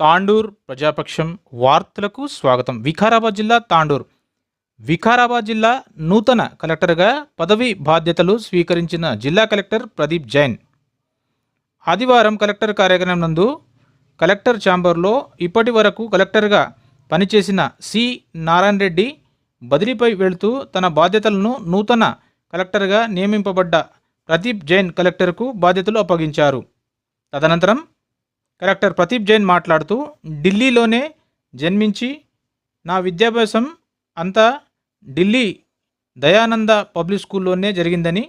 తాండూర్ ప్రజాపక్షం వార్తలకు స్వాగతం. వికారాబాద్ జిల్లా తాండూర్. వికారాబాద్ జిల్లా నూతన కలెక్టర్గా పదవి బాధ్యతలు స్వీకరించిన జిల్లా కలెక్టర్ ప్రదీప్ జైన్. ఆదివారం కలెక్టర్ కార్యాలయం నందు కలెక్టర్ ఛాంబర్లో ఇప్పటి వరకు కలెక్టర్గా పనిచేసిన సి నారాయణ రెడ్డి బదిలీపై వెళుతూ తన బాధ్యతలను నూతన కలెక్టర్గా నియమింపబడ్డ ప్రదీప్ జైన్ కలెక్టర్కు బాధ్యతలు అప్పగించారు. తదనంతరం కలెక్టర్ ప్రదీప్ జైన్ మాట్లాడుతూ ఢిల్లీలోనే జన్మించి నా విద్యాభ్యాసం అంతా ఢిల్లీ దయానంద పబ్లిక్ స్కూల్లోనే జరిగిందని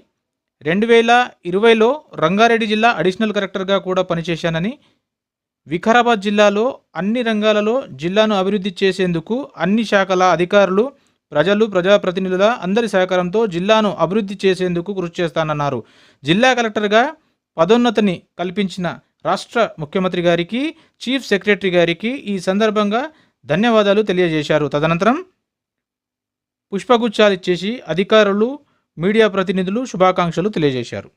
రెండు వేల ఇరవైలో రంగారెడ్డి జిల్లా అడిషనల్ కలెక్టర్గా కూడా పనిచేశానని వికారాబాద్ జిల్లాలో అన్ని రంగాలలో జిల్లాను అభివృద్ధి చేసేందుకు అన్ని శాఖల అధికారులు ప్రజలు ప్రజాప్రతినిధుల అందరి సహకారంతో జిల్లాను అభివృద్ధి చేసేందుకు కృషి చేస్తానన్నారు. జిల్లా కలెక్టర్గా పదోన్నతిని కల్పించిన రాష్ట్ర ముఖ్యమంత్రి గారికి చీఫ్ సెక్రటరీ గారికి ఈ సందర్భంగా ధన్యవాదాలు తెలియజేశారు. తదనంతరం పుష్పగుచ్చాలు ఇచ్చేసి అధికారులు మీడియా ప్రతినిధులు శుభాకాంక్షలు తెలియజేశారు.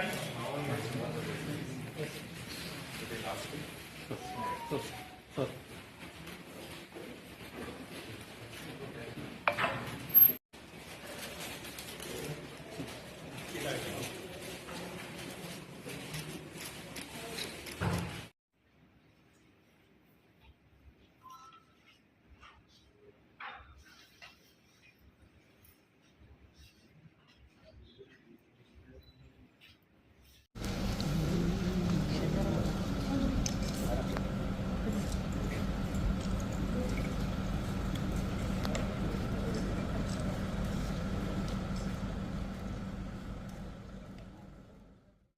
Thank you.